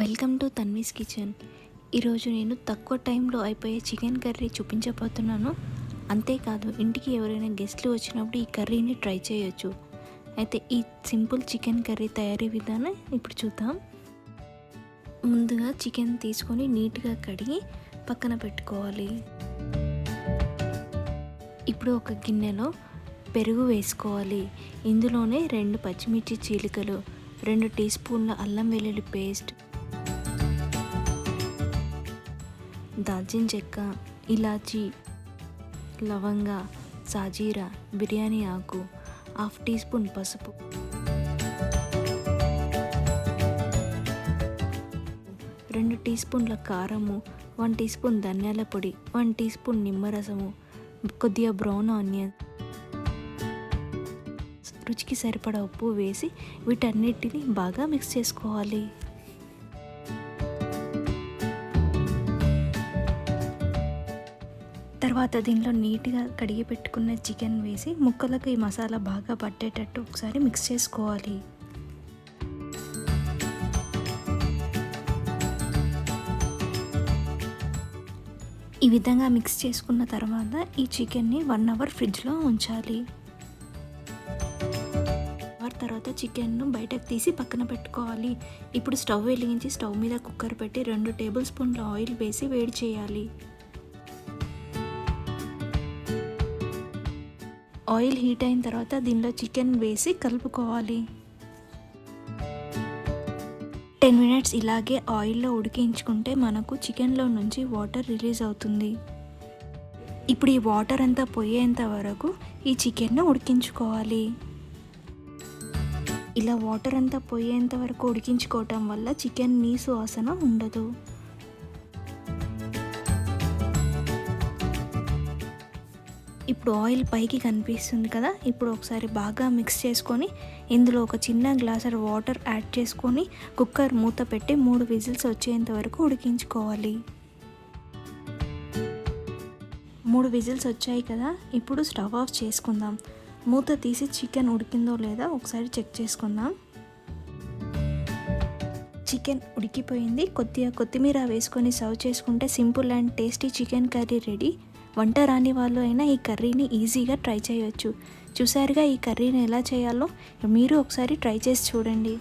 Welcome to Tanvi's kitchen. ఈరోజు నేను తక్కువ టైంలో అయిపోయే చికెన్ కర్రీ చూపించబోతున్నాను. అంతేకాదు ఇంటికి ఎవరైనా గెస్ట్లు వచ్చినప్పుడు ఈ కర్రీని ట్రై చేయొచ్చు. అయితే ఈ సింపుల్ చికెన్ కర్రీ తయారీ విధానం ఇప్పుడు చూద్దాం. ముందుగా చికెన్ తీసుకొని నీట్గా కడిగి పక్కన పెట్టుకోవాలి. ఇప్పుడు ఒక గిన్నెలో పెరుగు వేసుకోవాలి. ఇందులోనే రెండు పచ్చిమిర్చి చీలికలు రెండు టీ స్పూన్ల అల్లం వెల్లుల్లి పేస్ట్ దాల్చిన చెక్క ఇలాచీ లవంగ సాజీరా బిర్యానీ ఆకు హాఫ్ టీ స్పూన్ పసుపు. రెండు టీ స్పూన్ల కారము వన్ టీ స్పూన్ ధనియాల పొడి వన్ టీ స్పూన్ నిమ్మరసము కొద్దిగా బ్రౌన్ ఆనియన్. రుచికి సరిపడా ఉప్పు వేసి వీటన్నిటిని బాగా మిక్స్ చేసుకోవాలి. తర్వాత దీనిలో నీట్గా కడిగి పెట్టుకున్న చికెన్ వేసి ముక్కలకు ఈ మసాలా బాగా పట్టేటట్టు ఒకసారి మిక్స్ చేసుకోవాలి. ఈ విధంగా మిక్స్ చేసుకున్న తర్వాత ఈ చికెన్ని వన్ అవర్ ఫ్రిడ్జ్లో ఉంచాలి. అవర్ తర్వాత చికెన్ను బయటకు తీసి పక్కన పెట్టుకోవాలి. ఇప్పుడు స్టవ్ వెలిగించి స్టవ్ మీద కుక్కర్ పెట్టి రెండు టేబుల్ స్పూన్ల ఆయిల్ వేసి వేడి చేయాలి. ఆయిల్ హీట్ అయిన తర్వాత దీనిలో చికెన్ వేసి కలుపుకోవాలి. టెన్ మినిట్స్ ఇలాగే ఆయిల్లో ఉడికించుకుంటే మనకు చికెన్లో నుంచి వాటర్ రిలీజ్ అవుతుంది. ఇప్పుడు ఈ వాటర్ అంతా పోయేంత వరకు ఈ చికెన్ను ఉడికించుకోవాలి. ఇలా వాటర్ అంతా పోయేంత వరకు ఉడికించుకోవటం వల్ల చికెన్ నీసు వాసన ఉండదు. ఇప్పుడు ఆయిల్ పైకి కనిపిస్తుంది కదా ఇప్పుడు ఒకసారి బాగా మిక్స్ చేసుకొని ఇందులో ఒక చిన్న గ్లాసర్ వాటర్ యాడ్ చేసుకొని కుక్కర్ మూత పెట్టి మూడు విజిల్స్ వచ్చేంత వరకు ఉడికించుకోవాలి. మూడు విజిల్స్ వచ్చాయి కదా ఇప్పుడు స్టవ్ ఆఫ్ చేసుకుందాం. మూత తీసి చికెన్ ఉడికిందో లేదా ఒకసారి చెక్ చేసుకుందాం. చికెన్ ఉడికిపోయింది. కొద్దిగా కొత్తిమీర వేసుకొని సర్వ్ చేసుకుంటే simple and tasty chicken curry ready. వంట రాని వాళ్ళు అయినా ఈ కర్రీని ఈజీగా ట్రై చేయొచ్చు. చూసారుగా ఈ కర్రీని ఎలా చేయాలో? మీరు ఒకసారి ట్రై చేసి చూడండి.